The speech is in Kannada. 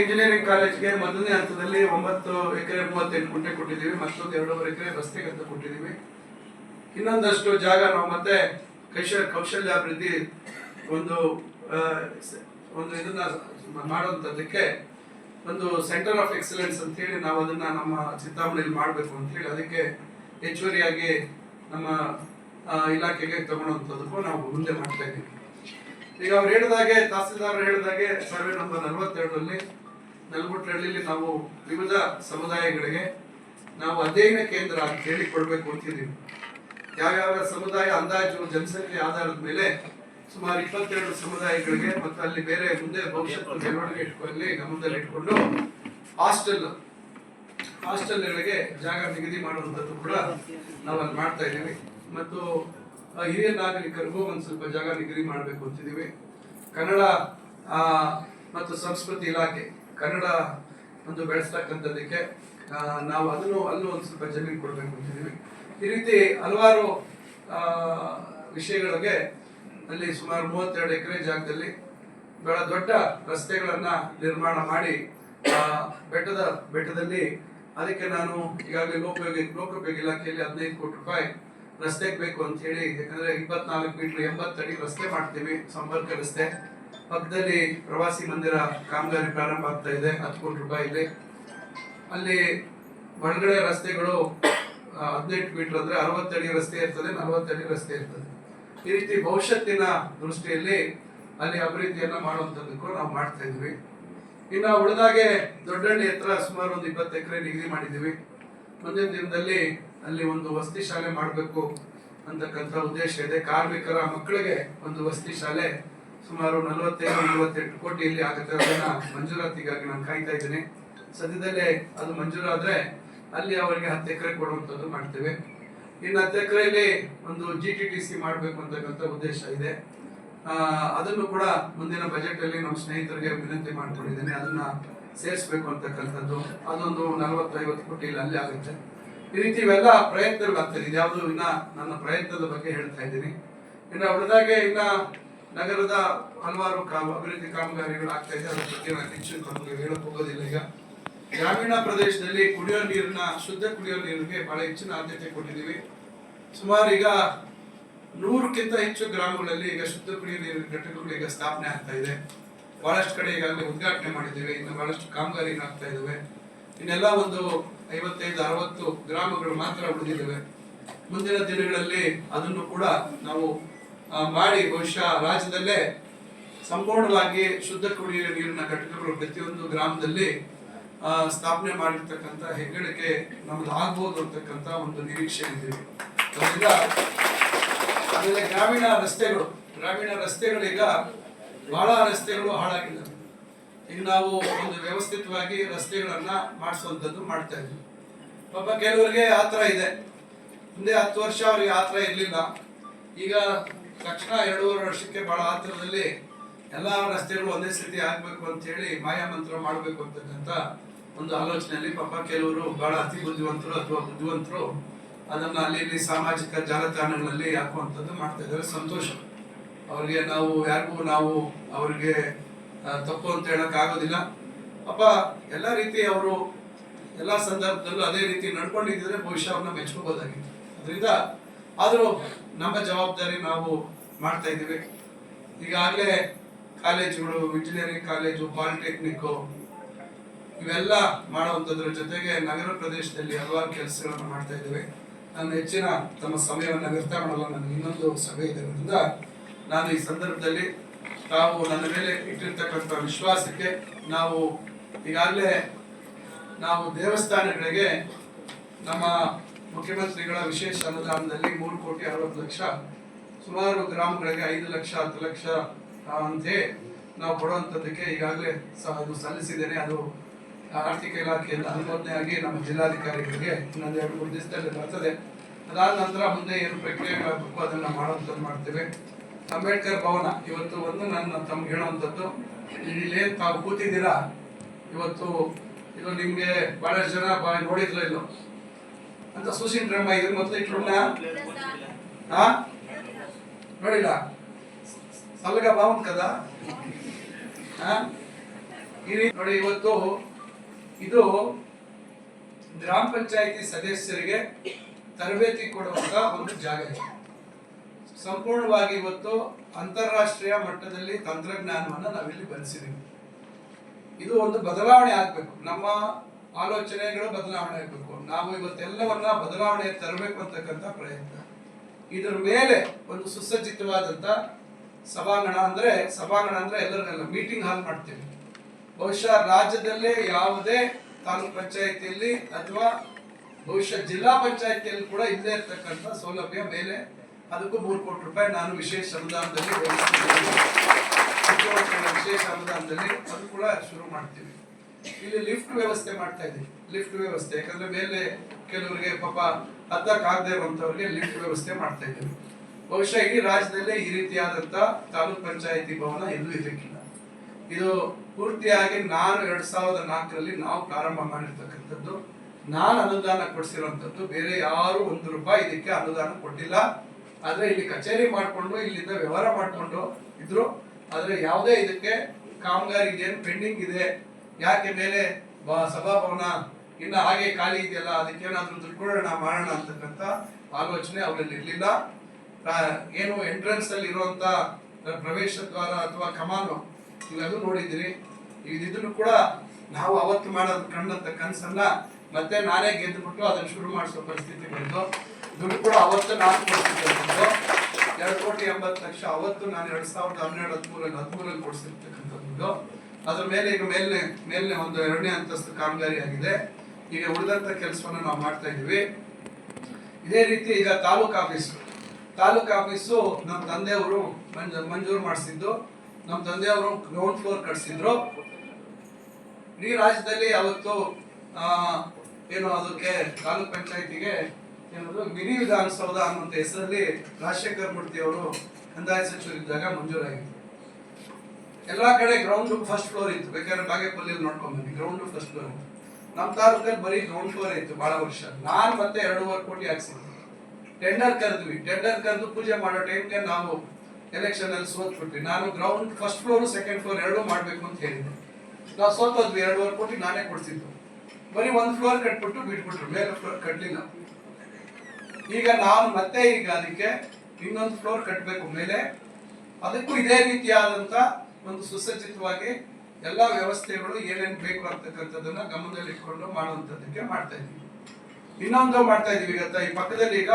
ಇಂಜಿನಿಯರಿಂಗ್ ಕಾಲೇಜ್ಗೆ ಮೊದಲನೇ ಹಂತದಲ್ಲಿ ಒಂಬತ್ತು ಎಕರೆ ಮೂವತ್ತೆಂಟು ಗುಂಟೆ ಕೊಟ್ಟಿದ್ದೀವಿ. ಮತ್ತೊಂದು ಎರಡೂವರೆ ಎಕರೆ ರಸ್ತೆಗೆ ಅಂತ ಕೊಟ್ಟಿದ್ದೀವಿ. ಇನ್ನೊಂದಷ್ಟು ಜಾಗ ನಾವು ಮತ್ತೆ ಕೈಶ ಕೌಶಲ್ಯಾಭಿವೃದ್ಧಿ ಒಂದು ಒಂದು ಇದನ್ನ ಮಾಡುವಂಥದ್ದಕ್ಕೆ ಒಂದು ಸೆಂಟರ್ ಆಫ್ ಎಕ್ಸಲೆನ್ಸ್ ಅಂತ ಹೇಳಿ ನಾವು ಅದನ್ನ ನಮ್ಮ ಚಿಂತಾಮಣಿಯಲ್ಲಿ ಮಾಡಬೇಕು ಅಂತ ಹೇಳಿ ಅದಕ್ಕೆ ಹೆಚ್ಚುವರಿಯಾಗಿ ನಮ್ಮ ಇಲಾಖೆಗೆ ತಗೊಳ್ಳುವಂಥದ್ದಕ್ಕೂ ನಾವು ಮುಂದೆ ಮಾಡ್ತಾ ಇದ್ದೀವಿ. ಈಗ ಅವ್ರು ಹೇಳಿದಾಗೆ, ತಹಸೀಲ್ದಾರ್ ಹೇಳಿದಾಗೆ ಸರ್ವೆ ನಂಬರ್ ನಲವತ್ತೆರಡರಲ್ಲಿ ನಲವತ್ತೆರಡಲ್ಲಿ ನಾವು ವಿವಿಧ ಸಮುದಾಯಗಳಿಗೆ ನಾವು ಅಧ್ಯಯನ ಕೇಂದ್ರ ಅಂತ ಅಂತಿದ್ದೀವಿ ಯಾವ್ಯಾವ ಸಮುದಾಯ ಅಂದಾಜು ಜನಸಂಖ್ಯೆ ಆಧಾರದ ಮೇಲೆ ಸುಮಾರು ಇಪ್ಪತ್ತೆರಡು ಸಮುದಾಯಗಳಿಗೆ ಮತ್ತು ಅಲ್ಲಿ ಬೇರೆ ಮುಂದೆ ಭವಿಷ್ಯದ ಬೆಳವಣಿಗೆ ಇಟ್ಕೊಳ್ಳಿ, ಗಮನದಲ್ಲಿ ಇಟ್ಕೊಂಡು ಹಾಸ್ಟೆಲ್, ಹಾಸ್ಟೆಲ್ಗಳಿಗೆ ಜಾಗ ನಿಗದಿ ಮಾಡುವಂಥದ್ದು ಕೂಡ ನಾವು ಅಲ್ಲಿ ಮಾಡ್ತಾ ಇದ್ದೀವಿ. ಮತ್ತು ಹಿರಿಯ ನಾಗರಿಕರಿಗೂ ಒಂದು ಸ್ವಲ್ಪ ಜಾಗ ನಿಗದಿ ಮಾಡಬೇಕು ಅಂತಿದ್ದೀವಿ. ಕನ್ನಡ ಮತ್ತು ಸಂಸ್ಕೃತಿ ಇಲಾಖೆ, ಕನ್ನಡ ಒಂದು ಬೆಳೆಸ್ತಕ್ಕಂಥದ್ದಕ್ಕೆ ನಾವು ಅದನ್ನು, ಅಲ್ಲೂ ಒಂದು ಸ್ವಲ್ಪ ಜಮೀನು ಕೊಡಬೇಕು ಅಂತಿದ್ದೀವಿ. ಈ ರೀತಿ ಹಲವಾರು ವಿಷಯಗಳಿಗೆ ಅಲ್ಲಿ ಸುಮಾರು ಮೂವತ್ತೆರಡು ಎಕರೆ ಜಾಗದಲ್ಲಿ ಬಹಳ ದೊಡ್ಡ ರಸ್ತೆಗಳನ್ನು ನಿರ್ಮಾಣ ಮಾಡಿ ಬೆಟ್ಟದ, ಬೆಟ್ಟದಲ್ಲಿ ಅದಕ್ಕೆ ನಾನು ಈಗಾಗಲೇ ಲೋಕೋಪಯೋಗಿ ಲೋಕೋಪಯೋಗಿ ಇಲಾಖೆಯಲ್ಲಿ ಹದಿನೈದು ಕೋಟಿ ರೂಪಾಯಿ ರಸ್ತೆಗೆ ಬೇಕು ಅಂತ ಹೇಳಿ, ಯಾಕಂದ್ರೆ ಇಪ್ಪತ್ನಾಲ್ಕು ಮೀಟರ್ ಎಂಬತ್ತಡಿ ರಸ್ತೆ ಮಾಡ್ತೀವಿ, ಸಂಪರ್ಕ ರಸ್ತೆ. ಪಕ್ಕದಲ್ಲಿ ಪ್ರವಾಸಿ ಮಂದಿರ ಕಾಮಗಾರಿ ಪ್ರಾರಂಭ ಆಗ್ತಾ ಇದೆ, ಹತ್ತು ಕೋಟಿ ರೂಪಾಯಿ ಇದೆ. ಅಲ್ಲಿ ಒಳಗಡೆ ರಸ್ತೆಗಳು ಹದಿನೆಂಟು ಮೀಟರ್ ಅಂದ್ರೆ ಅರವತ್ತಡಿ ರಸ್ತೆ ಇರ್ತದೆ ನಲವತ್ತಡಿ ರಸ್ತೆ ಇರ್ತದೆ. ಈ ರೀತಿ ಭವಿಷ್ಯತ್ತಿನ ದೃಷ್ಟಿಯಲ್ಲಿ ಅಲ್ಲಿ ಅಭಿವೃದ್ಧಿಯನ್ನ ಮಾಡುವಂಥದ್ದಕ್ಕೂ ನಾವು ಮಾಡ್ತಾ ಇದ್ವಿ. ಇನ್ನು ಉಳಿದಾಗೆ ದೊಡ್ಡಹಳ್ಳಿ ಹತ್ರ ಸುಮಾರು ಒಂದು ಇಪ್ಪತ್ತು ಎಕರೆ ನಿಗದಿ ಮಾಡಿದ್ದೀವಿ. ಮುಂದಿನ ದಿನದಲ್ಲಿ ಅಲ್ಲಿ ಒಂದು ವಸತಿ ಶಾಲೆ ಮಾಡಬೇಕು ಅಂತಕ್ಕಂಥ ಉದ್ದೇಶ ಇದೆ. ಕಾರ್ಮಿಕರ ಮಕ್ಕಳಿಗೆ ಒಂದು ವಸತಿ ಶಾಲೆ ಸುಮಾರು ನಲವತ್ತೈದು, ನಲವತ್ತೆಂಟು ಕೋಟಿಯಲ್ಲಿ ಆಗುತ್ತೆ. ಅದನ್ನ ಮಂಜೂರಾತಿಗಾಗಿ ನಾನು ಕಾಯ್ತಾ ಇದ್ದೀನಿ. ಸದ್ಯದಲ್ಲೇ ಅದು ಮಂಜೂರಾದ್ರೆ ಅಲ್ಲಿ ಅವರಿಗೆ ಹತ್ತು ಎಕರೆ ಕೊಡುವಂಥದ್ದು ಮಾಡ್ತೇವೆ. ಇನ್ನು ಹತ್ತು ಎಕರೆಯಲ್ಲಿ ಒಂದು ಜಿ ಟಿ ಟಿ ಸಿ ಮಾಡಬೇಕು ಅಂತಕ್ಕಂಥ ಉದ್ದೇಶ ಇದೆ. ಅದನ್ನು ಕೂಡ ಮುಂದಿನ ಬಜೆಟ್ ಅಲ್ಲಿ ನಮ್ಮ ಸ್ನೇಹಿತರಿಗೆ ವಿನಂತಿ ಮಾಡ್ಕೊಂಡಿದ್ದೇನೆ. ಅದನ್ನ ಸೇರಿಸ್ಬೇಕು ಅಂತಕ್ಕಂಥದ್ದು. ಅದೊಂದು ನಲವತ್ತೈವತ್ತು ಕೋಟಿ ಅಲ್ಲಿ ಆಗುತ್ತೆ. ಈ ರೀತಿ ಇವೆಲ್ಲ ಪ್ರಯತ್ನಗಳು ಆಗ್ತದೆ. ಇದ್ಯಾವುದು ಇನ್ನ ನನ್ನ ಪ್ರಯತ್ನದ ಬಗ್ಗೆ ಹೇಳ್ತಾ ಇದ್ದೀನಿ. ಇನ್ನು ಉಳಿದಾಗೆ ಇನ್ನ ನಗರದ ಹಲವಾರು ಕಾ- ಅಭಿವೃದ್ಧಿ ಕಾಮಗಾರಿಗಳು ಆಗ್ತಾ ಇದೆ. ಅದ್ರ ಬಗ್ಗೆ ನಾನು ಹೆಚ್ಚು ಹೇಳಕ್ ಹೋಗೋದಿಲ್ಲ ಈಗ. ಗ್ರಾಮೀಣ ಪ್ರದೇಶದಲ್ಲಿ ಕುಡಿಯೋ ನೀರಿನ, ಶುದ್ಧ ಕುಡಿಯೋ ನೀರಿಗೆ ಬಹಳ ಹೆಚ್ಚಿನ ಆದ್ಯತೆ ಕೊಟ್ಟಿದ್ದೀವಿ. ಸುಮಾರು ಈಗ ನೂರಕ್ಕಿಂತ ಹೆಚ್ಚು ಗ್ರಾಮಗಳಲ್ಲಿ ಈಗ ಶುದ್ಧ ಕುಡಿಯೋ ನೀರಿನ ಘಟಕಗಳು ಈಗ ಸ್ಥಾಪನೆ ಆಗ್ತಾ ಇದೆ. ಬಹಳಷ್ಟು ಕಡೆ ಈಗಾಗಲೇ ಉದ್ಘಾಟನೆ ಮಾಡಿದ್ದೇವೆ. ಇನ್ನು ಬಹಳಷ್ಟು ಕಾಮಗಾರಿಗಳಾಗ್ತಾ ಆಗ್ತಾ ಇದಾವೆ ಇನ್ನೆಲ್ಲ ಒಂದು ಐವತ್ತೈದು, ಅರವತ್ತು ಗ್ರಾಮಗಳು ಮಾತ್ರ ಉಳಿದಿದ್ದಾವೆ. ಮುಂದಿನ ದಿನಗಳಲ್ಲಿ ಅದನ್ನು ಕೂಡ ನಾವು ಮಾಡಿ ಬಹುಶಃ ರಾಜ್ಯದಲ್ಲೇ ಸಂಪೂರ್ಣವಾಗಿ ಶುದ್ಧ ಕುಡಿಯುವ ನೀರಿನ ಘಟಕಗಳು ಪ್ರತಿಯೊಂದು ಗ್ರಾಮದಲ್ಲಿ ಸ್ಥಾಪನೆ ಮಾಡಿರ್ತಕ್ಕಂಥ ಹೆಗ್ಗಳಿಕೆ ನಮ್ದು ಆಗ್ಬೋದು ಅಂತಕ್ಕಂಥ ಒಂದು ನಿರೀಕ್ಷೆ ಇದೆ. ಅದರಿಂದ ಆಮೇಲೆ ಗ್ರಾಮೀಣ ರಸ್ತೆಗಳು ಗ್ರಾಮೀಣ ರಸ್ತೆಗಳು ಈಗ ಬಹಳ ರಸ್ತೆಗಳು ಹಾಳಾಗಿದ್ದಾವೆ. ಈಗ ನಾವು ಒಂದು ವ್ಯವಸ್ಥಿತವಾಗಿ ರಸ್ತೆಗಳನ್ನ ಮಾಡಿಸುವಂಥದ್ದು ಮಾಡ್ತಾ ಇದ್ವಿ. ಪಾಪ ಕೆಲವರಿಗೆ ಆತರ ಇದೆ. ಮುಂದೆ ಹತ್ತು ವರ್ಷ ಅವರಿಗೆ ಆತರ ಇರಲಿಲ್ಲ. ಈಗ ತಕ್ಷಣ ಎರಡೂವರೆ ವರ್ಷಕ್ಕೆ ಬಹಳ ಆತರದಲ್ಲಿ ಎಲ್ಲ ರಸ್ತೆಗಳು ಒಂದೇ ಸ್ಥಿತಿ ಆಗ್ಬೇಕು ಅಂತ ಹೇಳಿ ಮಾಯಾಮಂತ್ರ ಮಾಡಬೇಕು ಅಂತಕ್ಕಂಥ ಒಂದು ಆಲೋಚನೆಯಲ್ಲಿ ಪಾಪ ಕೆಲವರು ಬಹಳ ಅತಿ ಬುದ್ಧಿವಂತರು ಅಥವಾ ಬುದ್ಧಿವಂತರು ಅದನ್ನ ಅಲ್ಲಿ ಇಲ್ಲಿ ಸಾಮಾಜಿಕ ಜಾಲತಾಣಗಳಲ್ಲಿ ಹಾಕುವಂಥದ್ದು ಮಾಡ್ತಾ ಇದ್ದಾರೆ. ಸಂತೋಷ. ಅವರಿಗೆ ನಾವು ಯಾರಿಗೂ ನಾವು ಅವರಿಗೆ ಆ, ತಪ್ಪು ಅಂತ ಹೇಳಕ್ ಆಗೋದಿಲ್ಲ. ಅಪ್ಪ, ಎಲ್ಲ ರೀತಿ ಅವರು ಎಲ್ಲ ಸಂದರ್ಭದಲ್ಲೂ ಅದೇ ರೀತಿ ನಡ್ಕೊಂಡಿದ್ರೆ ಬಹುಶಃ ಅವ್ರನ್ನ ಮೆಚ್ಕೋಬೋದಾಗಿತ್ತು ಅದರಿಂದ ಆದರೂ ನಮ್ಮ ಜವಾಬ್ದಾರಿ ನಾವು ಮಾಡ್ತಾ ಇದ್ದೀವಿ. ಈಗಾಗಲೇ ಕಾಲೇಜುಗಳು ಇಂಜಿನಿಯರಿಂಗ್ ಕಾಲೇಜು ಪಾಲಿಟೆಕ್ನಿಕ್ ಇವೆಲ್ಲ ಮಾಡುವಂಥದ್ರ ಜೊತೆಗೆ ನಗರ ಪ್ರದೇಶದಲ್ಲಿ ಹಲವಾರು ಕೆಲಸಗಳನ್ನು ಮಾಡ್ತಾ ಇದ್ದೇವೆ. ನಾನು ಹೆಚ್ಚಿನ ತಮ್ಮ ಸಮಯವನ್ನು ವ್ಯರ್ಥ ಮಾಡಲು ನನಗೆ ಇನ್ನೊಂದು ಸಭೆ ಇರೋದ್ರಿಂದ ನಾನು ಈ ಸಂದರ್ಭದಲ್ಲಿ ತಾವು ನನ್ನ ಮೇಲೆ ಇಟ್ಟಿರ್ತಕ್ಕಂಥ ವಿಶ್ವಾಸಕ್ಕೆ ನಾವು ಈಗಾಗಲೇ ನಾವು ದೇವಸ್ಥಾನಗಳಿಗೆ ನಮ್ಮ ಮುಖ್ಯಮಂತ್ರಿಗಳ ವಿಶೇಷ ಅನುದಾನದಲ್ಲಿ ಮೂರು ಕೋಟಿ ಅರವತ್ತು ಲಕ್ಷ, ಸುಮಾರು ಗ್ರಾಮಗಳಿಗೆ ಐದು ಲಕ್ಷ, ಹತ್ತು ಲಕ್ಷ ಅಂತೆ ನಾವು ಕೊಡುವಂಥದ್ದಕ್ಕೆ ಈಗಾಗಲೇ ಸಹ ಅದು ಸಲ್ಲಿಸಿದ್ದೇನೆ. ಅದು ಆರ್ಥಿಕ ಇಲಾಖೆಯಿಂದ ಅನುಮೋದನೆ ಆಗಿ ನಮ್ಮ ಜಿಲ್ಲಾಧಿಕಾರಿಗಳಿಗೆ ಇನ್ನೊಂದು ಎರಡು ಮೂರು ದಿವಸದಲ್ಲಿ ಬರ್ತದೆ. ಅದಾದ ನಂತರ ಮುಂದೆ ಏನು ಪ್ರಕ್ರಿಯೆಗಳಾಗಬೇಕು ಅದನ್ನ ಮಾಡುವಂಥದ್ದು ಮಾಡ್ತೇವೆ. ಅಂಬೇಡ್ಕರ್ ಭವನ. ಇವತ್ತು ಒಂದು ನನ್ನ ತಮ್ಗೆ ಹೇಳುವಂಥದ್ದು, ಇಲ್ಲಿ ತಾವು ಕೂತಿದ್ದೀರಾ? ಇವತ್ತು ಇದು ನಿಮಗೆ ಬಹಳಷ್ಟು ಜನ ನೋಡಿದ್ಲ ಇಲ್ಲ? ಅಂತ ಸುಶೀನ್ ಸುಸೀಂದ್ರಮ್ಮ ಇದ್ರ ಮೊದಲು ಇಟ್ಲನ್ನ ನೋಡಿಲ್ಲ? ಸಲ್ಗ ಭಾವನ್ ಕದ. ಇಲ್ಲಿ ನೋಡಿ, ಇವತ್ತು ಇದು ಗ್ರಾಮ ಪಂಚಾಯತಿ ಸದಸ್ಯರಿಗೆ ತರಬೇತಿ ಕೊಡುವಂತ ಒಂದು ಜಾಗ ಇದೆ. ಸಂಪೂರ್ಣವಾಗಿ ಇವತ್ತು ಅಂತಾರಾಷ್ಟ್ರೀಯ ಮಟ್ಟದಲ್ಲಿ ತಂತ್ರಜ್ಞಾನವನ್ನು ನಾವಿಲ್ಲಿ ಬಳಸಿದ್ದೀವಿ ಇದು ಒಂದು ಬದಲಾವಣೆ ಆಗಬೇಕು. ನಮ್ಮ ಆಲೋಚನೆಗಳು ಬದಲಾವಣೆ ಆಗಬೇಕು. ನಾವು ಇವತ್ತೆಲ್ಲವನ್ನ ಬದಲಾವಣೆ ತರಬೇಕು ಅಂತಕ್ಕಂಥ ಪ್ರಯತ್ನ. ಇದರ ಮೇಲೆ ಒಂದು ಸುಸಜ್ಜಿತವಾದಂತ ಸಭಾಂಗಣ ಅಂದ್ರೆ ಸಭಾಂಗಣ ಅಂದ್ರೆ ಎಲ್ಲರನ್ನೆಲ್ಲ ಮೀಟಿಂಗ್ ಹಾಲ್ ಮಾಡ್ತೀವಿ. ಬಹುಶಃ ರಾಜ್ಯದಲ್ಲೇ ಯಾವುದೇ ತಾಲೂಕ್ ಪಂಚಾಯತಿಯಲ್ಲಿ ಅಥವಾ ಬಹುಶಃ ಜಿಲ್ಲಾ ಪಂಚಾಯತಿಯಲ್ಲಿ ಕೂಡ ಇಲ್ಲದೆ ಇರ್ತಕ್ಕಂಥ ಸೌಲಭ್ಯ ಮೇಲೆ ಅದಕ್ಕೂ ಮೂರು ಕೋಟಿ ರೂಪಾಯಿ ನಾನು ವಿಶೇಷ ಅನುದಾನದಲ್ಲಿ. ವಿಶೇಷ ಅನುದಾನದಲ್ಲಿ ಅದು ಕೂಡ ಶುರು ಮಾಡ್ತೀವಿ. ಇಲ್ಲಿ ಲಿಫ್ಟ್ ವ್ಯವಸ್ಥೆ ಮಾಡ್ತಾ ಇದ್ದೀವಿ ಲಿಫ್ಟ್ ವ್ಯವಸ್ಥೆ, ಯಾಕಂದ್ರೆ ಮೇಲೆ ಕೆಲವರಿಗೆ ಪಾಪ ಹತ್ತಕ್ಕೆ ಆಗದೆ ಇರುವಂತವ್ರಿಗೆ ಲಿಫ್ಟ್ ವ್ಯವಸ್ಥೆ ಮಾಡ್ತಾ ಇದ್ದೀವಿ ಬಹುಶಃ ಇಡೀ ರಾಜ್ಯದಲ್ಲೇ ಈ ರೀತಿಯಾದಂತ ತಾಲೂಕ್ ಪಂಚಾಯಿತಿ ಭವನ ಎಲ್ಲೂ ಇರಲಿಕ್ಕಿಲ್ಲ. ಇದು ಪೂರ್ತಿಯಾಗಿ ನಾನು ಎರಡ್ ಸಾವಿರದ ನಾಲ್ಕರಲ್ಲಿ ನಾವು ಪ್ರಾರಂಭ ಮಾಡಿರ್ತಕ್ಕಂಥದ್ದು. ನಾನು ಅನುದಾನ ಕೊಡಿಸಿರುವಂತದ್ದು ಬೇರೆ ಯಾರು ಒಂದು ರೂಪಾಯಿ ಇದಕ್ಕೆ ಅನುದಾನ ಕೊಟ್ಟಿಲ್ಲ. ಆದ್ರೆ ಇಲ್ಲಿ ಕಚೇರಿ ಮಾಡ್ಕೊಂಡು, ಇಲ್ಲಿಂದ ವ್ಯವಹಾರ ಮಾಡ್ಕೊಂಡು ಇದ್ರು. ಆದ್ರೆ ಯಾವುದೇ ಇದಕ್ಕೆ ಕಾಮಗಾರಿ ಏನು ಪೆಂಡಿಂಗ್ ಇದೆ. ಯಾಕೆ ಮೇಲೆ ಸಭಾಭವನ ಇನ್ನ ಹಾಗೆ ಖಾಲಿ ಇದೆಯಲ್ಲ ಅದಕ್ಕೇನಾದ್ರೂ ದುಡ್ಡು ಕೊಡೋಣ ಮಾಡೋಣ ಅಂತಕ್ಕಂಥ ಆಲೋಚನೆ ಅವರಲ್ಲಿ ಇರ್ಲಿಲ್ಲ. ಏನು ಎಂಟ್ರೆನ್ಸ್ ಅಲ್ಲಿ ಇರುವಂತ ಪ್ರವೇಶ ದ್ವಾರ ಅಥವಾ ಕಮಾನು ಇವೆಲ್ಲ ನೋಡಿದಿರಿ ಇದನ್ನು ಕೂಡ ನಾವು ಅವತ್ತು ಮಾಡೋದು ಕಂಡಂತ ಕನಸನ್ನ ಮತ್ತೆ ನಾನೇ ಗೆದ್ದುಬಿಟ್ಟು ಅದನ್ನು ಶುರು ಮಾಡಿಸೋ ಪರಿಸ್ಥಿತಿ ಬಂತು ದುಡ್ಡು ಕೂಡ ಅವತ್ತು ನಾನು ಕೊಡ್ತಿರ್ತಕ್ಕಂಥದ್ದು ಎರಡು ಕೋಟಿ ಎಂಬತ್ತು ಲಕ್ಷ ಅವತ್ತು ನಾನು ಎರಡು ಸಾವಿರದ ಹನ್ನೆರಡು ಹದಿಮೂರಲ್ಲಿ ಹದಿಮೂರಲ್ಲಿ ಕೊಡಿಸಿರ್ತಕ್ಕಂಥದ್ದು ಅದ್ರ ಮೇಲೆ ಈಗ ಮೇಲ್ನೆ ಮೇಲ್ನೆ ಒಂದು ಎರಡನೇ ಅಂತಸ್ತು ಕಾಮಗಾರಿ ಆಗಿದೆ ಈಗ ಉಳಿದಂತ ಕೆಲಸವನ್ನು ನಾವು ಮಾಡ್ತಾ ಇದೀವಿ ಇದೇ ರೀತಿ ಈಗ ತಾಲೂಕು ಆಫೀಸು. ತಾಲೂಕು ಆಫೀಸು ನಮ್ಮ ತಂದೆಯವರು ಮಂಜ, ಮಂಜೂರು ಮಾಡಿಸಿದ್ದು. ನಮ್ಮ ತಂದೆಯವರು ಗ್ರೌಂಡ್ ಫ್ಲೋರ್ ಕಟ್ಸಿದ್ರು. ಇಡೀ ರಾಜ್ಯದಲ್ಲಿ ಅವತ್ತು ಏನು ಅದಕ್ಕೆ ತಾಲೂಕ್ ಪಂಚಾಯತಿಗೆ ಏನದು ಮಿನಿ ವಿಧಾನಸೌಧ ಅನ್ನುವಂತ ಹೆಸರಲ್ಲಿ ರಾಜಶೇಖರ್ ಮೂರ್ತಿ ಅವರು ಕಂದಾಯ ಸಚಿವರಿದ್ದಾಗ ಮಂಜೂರಾಗಿತ್ತು. ಎಲ್ಲಾ ಕಡೆ ಗ್ರೌಂಡ್ ಫಸ್ಟ್ ಫ್ಲೋರ್ ಇತ್ತು. ಬೇಕಾದ್ರೆ ಬಾಗೇಪಲ್ಲಿ ನೋಡ್ಕೊಂಡ್ ಬನ್ನಿ. ಗ್ರೌಂಡ್ ಫಸ್ಟ್ ಫ್ಲೋರ್ ಇತ್ತು. ನಮ್ಮ ತಾಲೂಕಲ್ಲಿ ಬರೀ ಗ್ರೌಂಡ್ ಫ್ಲೋರ್ ಇತ್ತು ಬಹಳ ವರ್ಷ. ನಾನು ಮತ್ತೆ ಎರಡೂವರೆ ಕೋಟಿ ಹಾಕ್ಸಿದ್ವಿ ಟೆಂಡರ್ ಕರೆದ್ವಿ. ಟೆಂಡರ್ ಕರೆದು ಪೂಜೆ ಮಾಡೋ ಟೈಮ್ಗೆ ನಾವು ಎಲೆಕ್ಷನ್ ಅಲ್ಲಿ ಸೋತ್ಬಿಟ್ವಿ. ನಾನು ground first floor second floor ಎರಡೂ ಮಾಡಬೇಕು ಅಂತ ಹೇಳಿದ್ವಿ ನಾವು ಸೋತೋದ್ವಿ. ಎರಡೂವರೆ ಕೋಟಿ ನಾನೇ ಕೊಡ್ಸಿದ್ದು. ಬರೀ ಒಂದು ಫ್ಲೋರ್ ಕಟ್ಬಿಟ್ಟು ಬಿಟ್ಬಿಟ್ರು ಮೇಲೆ ಫ್ಲೋರ್ ಕಟ್ಲಿಲ್ಲ. ಈಗ ನಾನು ಮತ್ತೆ ಈಗ ಅದಕ್ಕೆ ಇನ್ನೊಂದು ಫ್ಲೋರ್ ಕಟ್ಟಬೇಕು ಮೇಲೆ ಅದಕ್ಕೂ ಇದೇ ರೀತಿಯಾದಂತ ಒಂದು ಸುಸಜ್ಜಿತವಾಗಿ ಎಲ್ಲಾ ವ್ಯವಸ್ಥೆಗಳು ಏನೇನು ಬೇಕು ಅಂತಕ್ಕಂಥದ್ದನ್ನ ಗಮನದಲ್ಲಿ ಇಟ್ಕೊಂಡು ಮಾಡುವಂತದ್ದಕ್ಕೆ ಮಾಡ್ತಾ ಇದ್ದೀವಿ. ಇನ್ನೊಂದು ಮಾಡ್ತಾ ಇದೀವಿ ಈ ಪಕ್ಕದಲ್ಲಿ ಈಗ